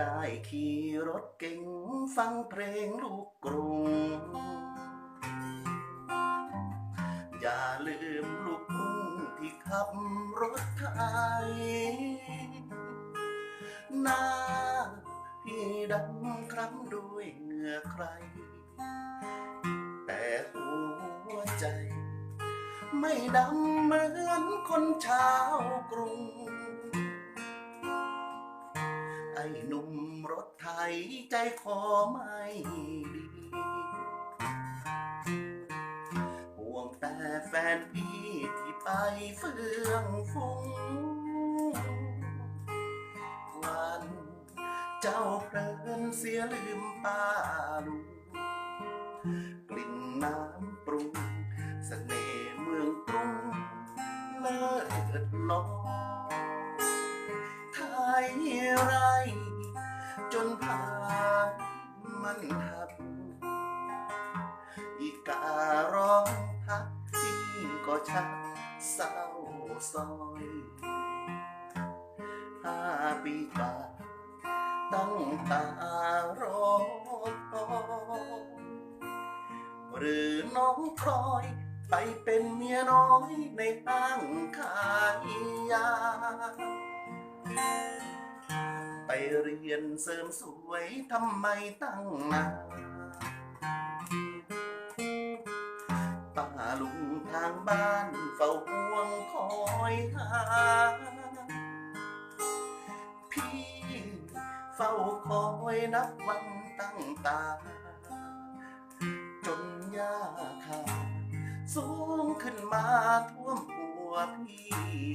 ได้ขี่รถเก่งฟังเพลงลูกกรุง อย่าลืมลูกทุ่งที่ขับรถไทยหน้าพี่ดำคล้ำด้วยเหงื่อใคร แต่หัวใจ ไม่ดำเหมือนคนชาวกรุง หนุ่มรถไถใจคอไม่ดีห่วงแต่แฟนพี่ที่ไปเฟื่องฟุ้งวันเจ้าเพลินเสียลืมป้าลุงกลิ่นน้ำปรุงเสน่ห์เมืองกรุงเลิศล้อไทยไร จนผ่านมันทับอีการ้องทักที่ก็ชักเศร้าซอยห้าปีกาตั้งตารอคอหรือน้องพลอยไปเป็นเมียน้อยในห้างขายยา ไปเรียนเสริมสวยทำไมตั้งนานป้าลุงทางบ้านเฝ้าห่วงคอยหา พี่เฝ้าคอยนับวันตั้งตา จนยาคาสูงขึ้นมาท่วมหัวพี่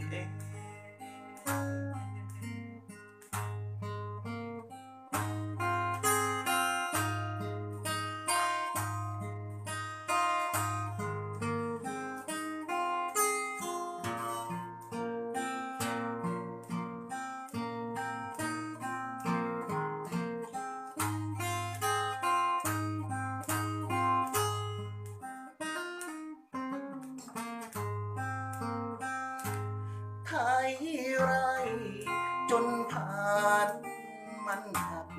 เอง ไร จนผ่านมันหัก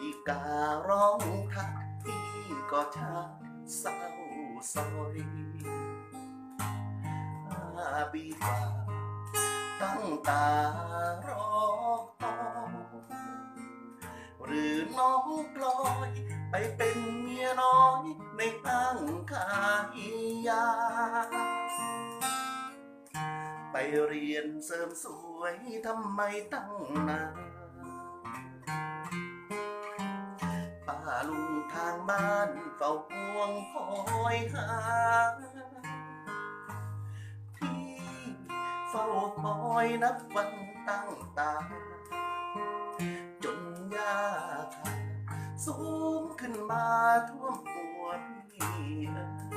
อีการ้องทักที่ก็ชักเศร้าซอยห้าปีกว่าตั้งตารอคอยหรือน้องปลอยไปเป็นเมียน้อยในห้างขายยา เรียนเสริมสวยทำไมตั้งนานป้าลุงทางบ้านเฝ้าห่วงคอยหาพี่เฝ้าคอยนับวันตั้งตา จนยาขาสูงขึ้นมาท่วมหัวพี่อ